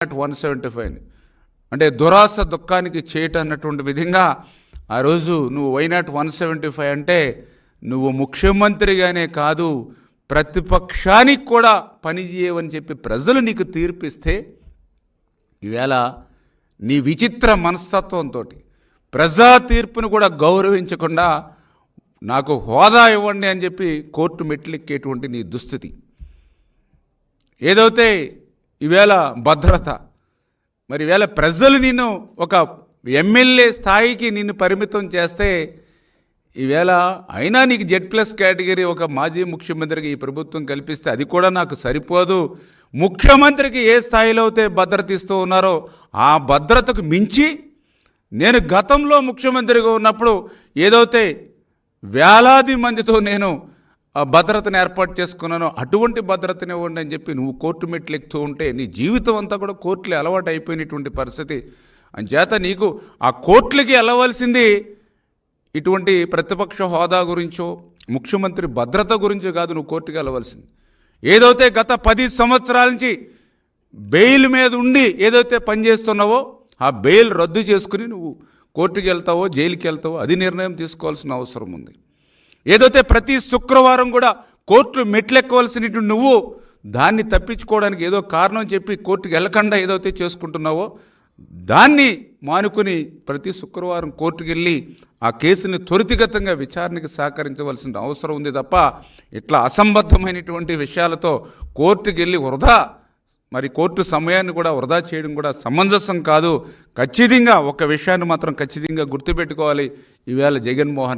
At one seventy five అంటే దురాశ దుఃఖానికి చేయట అన్నటువంటి విధంగా ఆ రోజు నువ్వు వైనాట్ వన్ సెవెంటీ ఫైవ్ అంటే నువ్వు ముఖ్యమంత్రిగానే కాదు ప్రతిపక్షానికి కూడా పనిచేయవని చెప్పి ప్రజలు నీకు తీర్పిస్తే ఈవేళ నీ విచిత్ర మనస్తత్వంతో ప్రజా తీర్పును కూడా గౌరవించకుండా నాకు హోదా ఇవ్వండి అని చెప్పి కోర్టు మెట్లెక్కేటువంటి నీ దుస్థితి. ఏదైతే ఈవేళ భద్రత. మరి ఈవేళ ప్రజలు నిన్ను ఒక ఎమ్మెల్యే స్థాయికి నిన్ను పరిమితం చేస్తే ఈవేళ అయినా నీకు జెడ్ ప్లస్ కేటగిరీ ఒక మాజీ ముఖ్యమంత్రికి ఈ ప్రభుత్వం కల్పిస్తే అది కూడా నాకు సరిపోదు. ముఖ్యమంత్రికి ఏ స్థాయిలో అయితే భద్రత ఇస్తూ ఉన్నారో ఆ భద్రతకు మించి నేను గతంలో ముఖ్యమంత్రిగా ఉన్నప్పుడు ఏదైతే వేలాది మందితో నేను భద్రతను ఏర్పాటు చేసుకున్నాను అటువంటి భద్రతని ఇవ్వండి అని చెప్పి నువ్వు కోర్టు మెట్లు ఎక్కుతూ ఉంటే నీ జీవితం అంతా కూడా కోర్టులు అలవాటు అయిపోయినటువంటి పరిస్థితి. అంచేత నీకు ఆ కోర్టులకి వెళ్ళవలసింది ఇటువంటి ప్రతిపక్ష హోదా గురించో ముఖ్యమంత్రి భద్రత గురించో కాదు నువ్వు కోర్టుకి వెళ్ళవలసింది. ఏదైతే గత పది సంవత్సరాల నుంచి బెయిల్ మీద ఉండి ఏదైతే పనిచేస్తున్నావో ఆ బెయిల్ రద్దు చేసుకుని నువ్వు కోర్టుకి వెళ్తావో జైలుకి వెళ్తావో అది నిర్ణయం తీసుకోవాల్సిన అవసరం ఉంది. ఏదైతే ప్రతి శుక్రవారం కూడా కోర్టు మెట్లెక్కవలసినటువంటి నువ్వు దాన్ని తప్పించుకోవడానికి ఏదో కారణం చెప్పి కోర్టుకి వెళ్ళకుండా ఏదైతే చేసుకుంటున్నావో దాన్ని మానుకుని ప్రతి శుక్రవారం కోర్టుకు వెళ్ళి ఆ కేసుని త్వరితగతంగా విచారణకి సహకరించవలసిన అవసరం ఉంది తప్ప ఇట్లా అసంబద్ధమైనటువంటి విషయాలతో కోర్టుకు వెళ్ళి వృధా మరి కోర్టు సమయాన్ని కూడా వృధా చేయడం కూడా సమంజసం కాదు. ఖచ్చితంగా ఒక విషయాన్ని మాత్రం ఖచ్చితంగా గుర్తుపెట్టుకోవాలి. ఈవేళ జగన్మోహన్